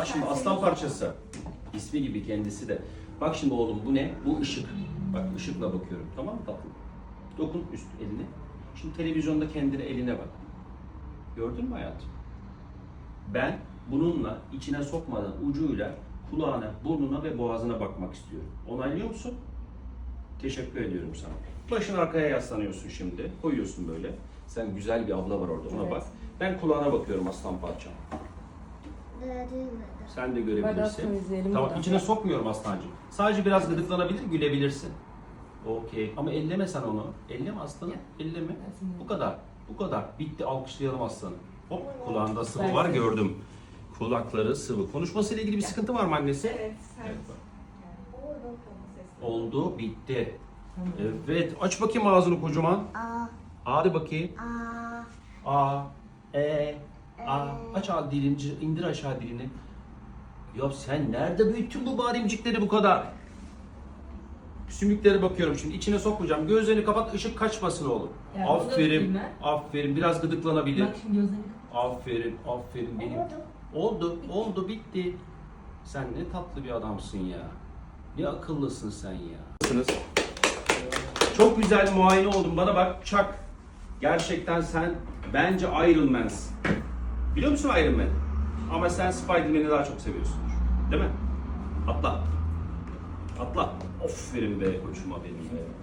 Bak şimdi aslan parçası. İsmi gibi kendisi de. Bak şimdi oğlum bu ne? Bu ışık. Bak ışıkla bakıyorum. Tamam mı tatlım? Dokun üst eline. Şimdi televizyonda kendine eline bak. Gördün mü hayatım? Ben bununla içine sokmadan ucuyla kulağına, burnuna ve boğazına bakmak istiyorum. Onaylıyor musun? Teşekkür ediyorum sana. Başın arkaya yaslanıyorsun şimdi. Koyuyorsun böyle. Sen güzel bir abla var orada ona Evet. bak. Ben kulağına bakıyorum aslan parçam. Sen de görebilirsin. Tamam içine sokmuyorum aslancığım. Sadece biraz gıdıklanabilir, gülebilirsin. Okey. Ama elleme sen onu. Elleme aslanım. Elleme. Bu kadar. Bu kadar. Bitti. Alkışlayalım aslanı. Hop kulağında sıvı var gördüm. Kulakları sıvı. Konuşmasıyla ilgili bir sıkıntı var mı annesi? Evet. Oldu. Bitti. Evet. Aç bakayım ağzını kocaman. A, Hadi bakayım. A, A, E, A. Aç ağ dilini, indir aşağı dilini. Ya sen nerede büyüttün bu bademcikleri bu kadar? Sümüklere bakıyorum şimdi. içine sokmayacağım. Gözlerini kapat, ışık kaçmasın oğlum. Ya, bunu da aferin, aferin. Biraz gıdıklanabilir. Bak şimdi gözlerini Aferin, aferin benim. Oldu. Oldu, oldu, bitti. Sen ne tatlı bir adamsın ya. Ne akıllısın sen ya. Çok güzel muayene oldun. Bana bak çak. Gerçekten sen bence Iron Man'sin. Biliyor musun Iron Man? Ama sen Spider-Man'i daha çok seviyorsundur. Değil mi? Atla. Atla. Aferin be koçuma benim be.